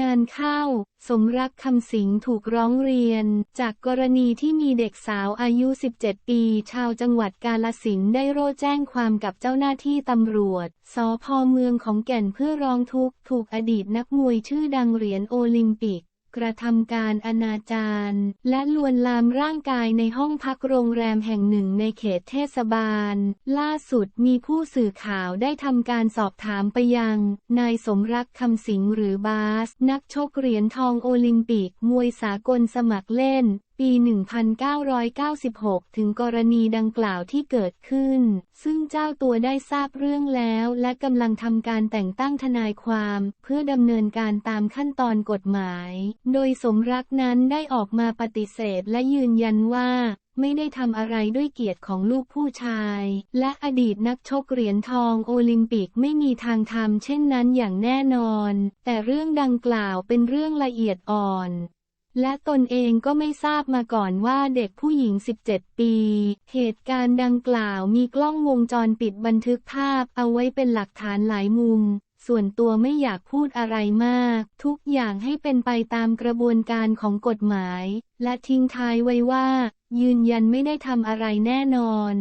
งานเข้า สมรักคำสิงถูกร้องเรียน จากกรณีที่มีเด็กสาวอายุ 17 ปี ชาวจังหวัดกาลสินธุ์ได้โร่แจ้งความกับเจ้าหน้าที่ตำรวจ สพเมืองของแก่นเพื่อร้องทุกข์ ถูกอดีตนักมวยชื่อดังเหรียญโอลิมปิก กระทำการอนาจารและลวนลามร่างกายในห้องพักโรงแรมแห่งหนึ่งในเขตเทศบาล ล่าสุดมีผู้สื่อข่าวได้ทำการสอบถามไปยัง นายสมรักคำสิงหรือบาส นักชกเหรียญทองโอลิมปิก มวยสากลสมัครเล่น ปี 1996 ถึงกรณีดังกล่าวที่เกิดขึ้น ซึ่งเจ้าตัวได้ทราบเรื่องแล้วและกำลังทำการแต่งตั้งทนายความ เพื่อดำเนินการตามขั้นตอนกฎหมาย โดยสมรักนั้นได้ออกมาปฏิเสธและยืนยันว่าไม่ได้ทำอะไรด้วยเกียรติของลูกผู้ชาย และอดีตนักชกเหรียญทองโอลิมปิกไม่มีทางทำเช่นนั้นอย่างแน่นอน แต่เรื่องดังกล่าวเป็นเรื่องละเอียดอ่อน และตนเองก็ไม่ทราบมาก่อนว่าเด็กผู้หญิง 17 ปี เหตุการณ์ดังกล่าวมีกล้องวงจรปิดบันทึกภาพเอาไว้เป็นหลักฐานหลายมุม ส่วนตัวไม่อยากพูดอะไรมาก ทุกอย่างให้เป็นไปตามกระบวนการของกฎหมาย และทิ้งท้ายไว้ว่า ยืนยันไม่ได้ทำอะไรแน่นอน